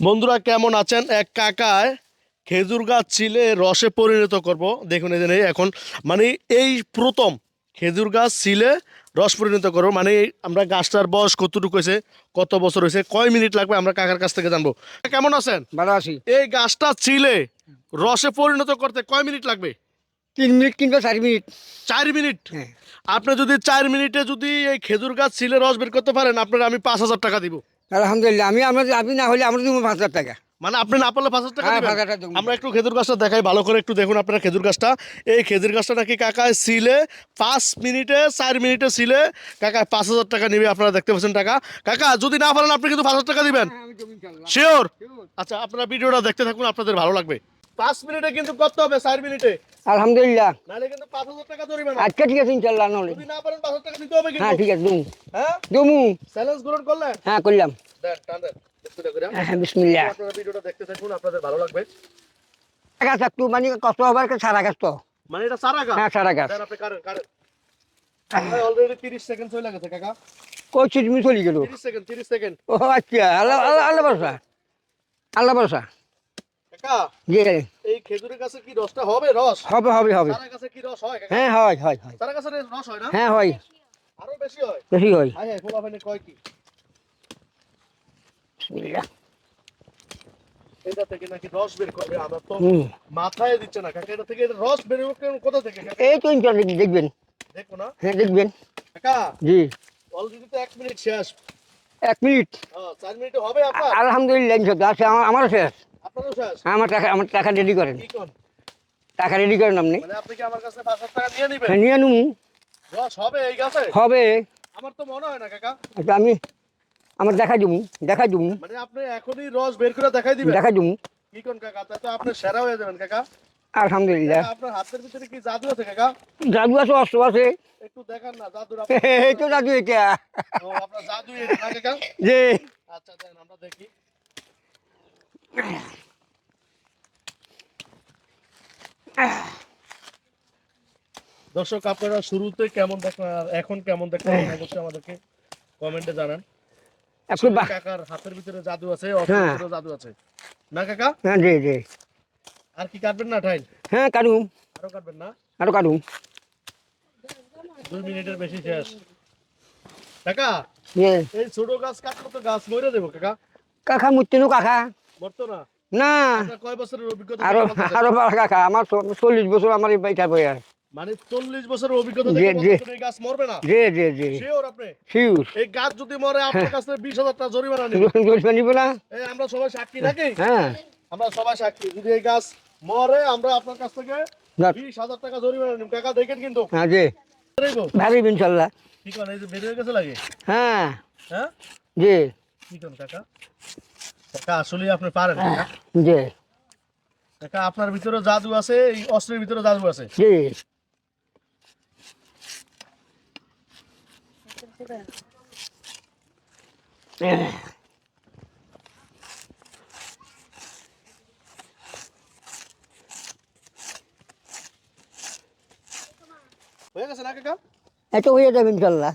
বন্ধুরা কেমন আছেন? এক কাকায় খেজুর গাছ ছিলে রসে পরিণত করব। দেখুন এই এখন মানে এই প্রথম খেজুর গাছ ছিলে রস পরিণত করব। মানে আমরা গাছটার বয়স কতটুকু হয়েছে কত বছর হয়েছে কয় মিনিট লাগবে আমরা কাকার কাছ থেকে জানব। কেমন আছেন? ভালো আছি। এই গাছটা ছিলে রসে পরিণত করতে কয় মিনিট লাগবে? তিন মিনিট কিংবা চার মিনিট। চার মিনিট? হ্যাঁ। আপনি যদি চার মিনিটে যদি এই খেজুর গাছ ছিলে রস বের করতে পারেন আপনার আমি পাঁচ হাজার টাকা দিব। আলহামদুলিল্লাহ আমি আমরা আমি না হলে আমরা দেবো পাঁচ হাজার টাকা। মানে আপনি না পারলে পাঁচ হাজার টাকা হ্যাঁ দিবেন? পাঁচ হাজার টাকা আমরা একটু খেজুর গাছটা দেখাই ভালো করে একটু দেখুন আপনারা খেজুর গাছটা। এই খেজুর গাছটা নাকি কাকায় সিলে পাঁচ মিনিটে চার মিনিটে সিলে কাকায় পাঁচ হাজার টাকা নিবে আপনারা দেখতে পাচ্ছেন টাকা। কাকা যদি না পারেন আপনি কিন্তু পাঁচ হাজার টাকা দিবেন। হ্যাঁ। শিওর আচ্ছা আপনারা ভিডিওটা দেখতে থাকুন আপনাদের ভালো লাগবে। পাঁচ মিনিটে কিন্তু করতে হবে চার মিনিটে। আলহামদুলিল্লাহ। আজকে ঠিক আছে ইনশাল্লাহ নলে হ্যাঁ ঠিক আছে হ্যাঁ? দেবো চ্যালেঞ্জ গ্রহণ করলেন হ্যাঁ করলাম। হ্যাঁ বিসমিল্লাহ। ভিডিওটা দেখতে থাকুন আপনাদের ভালো লাগবে। গাছ একটু মানে কষ্ট হবার একটা সারা গাছ তো। মানে এটা সারা গাছ? হ্যাঁ সারা গাছ। আপনি কারেন কারেন। অলরেডি 30 সেকেন্ড গেছে কাকা। কই তুমি চলে গেল। 30 সেকেন্ড 30 সেকেন্ড ও আচ্ছা আল্লাহ আল্লাহ আল্লাহ ভরসা। আল্লাহ ভরসা। কাকা জি। এই খেজুরের গাছে কি রসটা হবে? রস? হবে হবে হবে। গাছে কি রস হয়? হ্যাঁ হয় হয় হয়। গাছে রস হয় না? হ্যাঁ হয়। আরও বেশি হয়? বেশি হয়। ফোলা ফাইনে কয় কি? বিসমিল্লাহ। এটা থেকে নাকি রস বের করবে? আমরা তো মাথায় দিচ্ছে না কাকা। এটা থেকে রস বের হবে কোথা থেকে এই তো দেখবেন। দেখো না? হ্যাঁ দেখবেন। কাকা? জি। অলরেডি তো এক মিনিট শেষ। এক মিনিট। হ্যাঁ চার মিনিটে হবে আপনার? আলহামদুলিল্লাহ আমার আমারও শেষ। আমার টাকা আমার টাকা রেডি করেন। টাকা রেডি করেন আপনি। মানে আপনি কি আমার কাছে পাঁচ টাকা নিয়ে নিবেন? হ্যাঁ, নিয়ে রস হবে এই গাছে? হবে। আমার তো মনে হয় না কাকা। আচ্ছা আমি আমার দেখা জমু দেখা জমু মানে আপনি এখনই রস বের করে দেখাই দিবেন? দেখা জমু কি কোন কাকা? তা তো আপনি সেরা হয়ে যাবেন কাকা। আলহামদুলিল্লাহ। আপনার হাতের ভিতরে কি জাদু আছে কাকা? জাদু আছে অস্ত্র আছে। একটু দেখান না জাদুর এই তো জাদু এটা। আপনার জাদু এটা কাকা? যে আচ্ছা দেন আমরা দেখি। দর্শক আপনারা শুরুতে কেমন দেখেন আর এখন কেমন দেখেন অবশ্যই আমাদেরকে কমেন্টে জানান। বা- কাকার হাতের ভিতরে জাদু আছে অস্ত্রের হ্যাঁ। ভিতরে জাদু আছে। না কাকা? হ্যাঁ জি জি। আর কি কাটবেন না ঠাইল হ্যাঁ কাটুম আরও কাটবেন না? আরও কাটুম দুই মিনিটের বেশি শেষ। কাকা এই ছোট গাছ কাটলে তো গাছ মরে দেবো কাকা। কাকা মুতেনু কাকা। মরতো না? না। কয় বছরের অভিজ্ঞতা আরও আরও কাকা। আমার চল্লিশ বছর আমার এই বাইটা বই আর মানে চল্লিশ বছরের অভিজ্ঞতা থেকে গাছ মরবে না। জি জি জি। শিওর আপনি? শিউর এই গাছ যদি মরে আপনার কাছে বিশ হাজার টাকা জরিমানা নিবে। জলপা নিব না? এই আমরা সবাই সাক্ষী নাকি? হ্যাঁ। আমরা সবাই সাক্ষী। যদি এই গাছ মরে আমরা আপনার কাছ থেকে যাক। বিশ হাজার টাকা জরিমানা নিব। কাকা দেখেন কিন্তু। হ্যাঁ জি। ভারী কি করেন এই যে বের হয়ে গেছে লাগে? হ্যাঁ। হ্যাঁ? জি। কি করেন কাকা? কাকা আসলে আপনি পারেন কাকা। জি। কাকা আপনার ভিতরে জাদু আছে এই অস্ত্রের ভিতরে জাদু আছে। জি। হয়ে গেছে না কাকা এত হয়ে যাবে ইনশাল্লাহ।